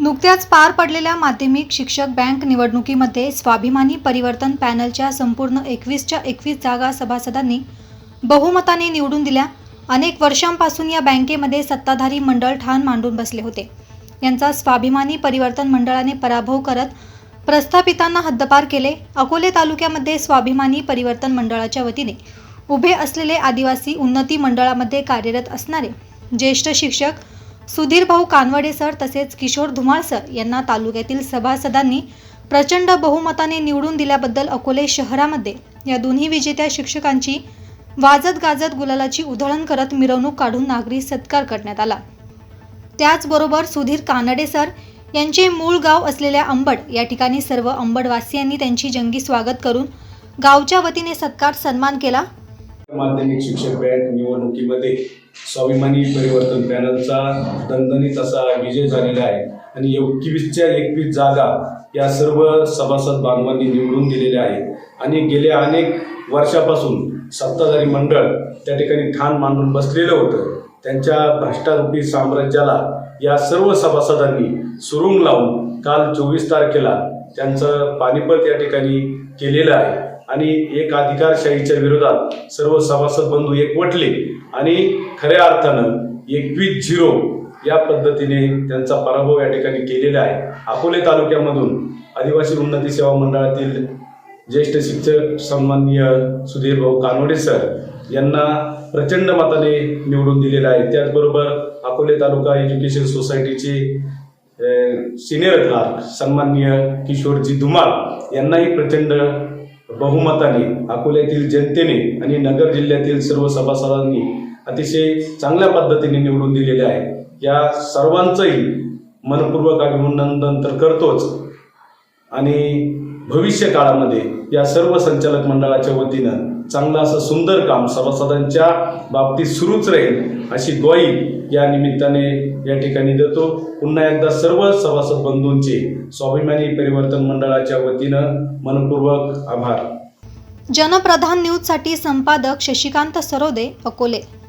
नुकत्याच पार पडलेल्या माध्यमिक शिक्षक बँक निवडणुकीमध्ये स्वाभिमानी परिवर्तन पॅनलच्या संपूर्ण एकवीसच्या एकवीस जागा सभासदांनी बहुमताने निवडून दिल्या. अनेक वर्षांपासून या बँकेमध्ये सत्ताधारी मंडळ ठाण मांडून बसले होते. यांचा स्वाभिमानी परिवर्तन मंडळाने पराभव करत प्रस्थापितांना हद्दपार केले. अकोले तालुक्यामध्ये स्वाभिमानी परिवर्तन मंडळाच्या वतीने उभे असलेले आदिवासी उन्नती मंडळामध्ये कार्यरत असणारे ज्येष्ठ शिक्षक सुधीर भाऊ कानवडे सर तसेच किशोर धुमाळ सर यांना तालुक्यातील सभासदांनी प्रचंड बहुमताने निवडून दिल्याबद्दल अकोले शहरामध्ये या दोन्ही विजेत्या शिक्षकांची वाजत गाजत गुलालाची उधळण करत मिरवणूक काढून नागरी सत्कार करण्यात आला. त्याचबरोबर सुधीर कानडे सर यांचे मूळ गाव असलेल्या अंबड या ठिकाणी सर्व अंबडवासियांनी त्यांची जंगी स्वागत करून गावच्या वतीने सत्कार सन्मान केला. माध्यमिक शिक्षक बँक निवडणुकीमध्ये स्वाभिमानी परिवर्तन पॅनलचा दणदणीत असा विजय झालेला आहे. आणि एकवीसच्या एकवीस जागा या सर्व सभासद बांधवांनी निवडून दिलेल्या आहेत. आणि गेल्या अनेक वर्षापासून सत्ताधारी मंडळ त्या ठिकाणी ठाण मांडून बसलेलं होतं. त्यांच्या भ्रष्टारूपी साम्राज्याला या सर्व सभासदांनी सुरुंग लावून काल चोवीस तारखेला त्यांचं पानिपत या ठिकाणी केलेलं आहे. आणि एक अधिकारशाहीच्या विरोधात सर्व सभासद बंधू एकवटले आणि खऱ्या अर्थानं एकवीस झिरो या पद्धतीने त्यांचा पराभव या ठिकाणी केलेला आहे. अकोले तालुक्यामधून आदिवासी उन्नती सेवा मंडळातील ज्येष्ठ शिक्षक सन्माननीय सुधीर भाऊ कानवडे सर यांना प्रचंड मताने निवडून दिलेलं आहे. त्याचबरोबर अकोले तालुका एज्युकेशन सोसायटीचे सिनियर क्लार्क सन्माननीय किशोरजी धुमाळ यांनाही प्रचंड बहुमताने अकोल्यातील जनतेने आणि नगर जिल्ह्यातील सर्व सभासदांनी अतिशय चांगल्या पद्धतीने निवडून दिलेले आहे. या सर्वांचंही मनपूर्वक अभिनंदन तर करतोच. आणि भविष्य काळामध्ये या सर्व संचालक मंडळाच्या वतीनं चांगलं असं सुंदर काम सभासदांच्या बाबतीत सुरूच राहील अशी ग्वाही या निमित्ताने या ठिकाणी देतो. पुन्हा एकदा सर्व सभासद बंधूंचे स्वाभिमानी परिवर्तन मंडळाच्या वतीनं मनपूर्वक आभार. जनप्रधान न्यूजसाठी संपादक शशिकांत सरोदे अकोले.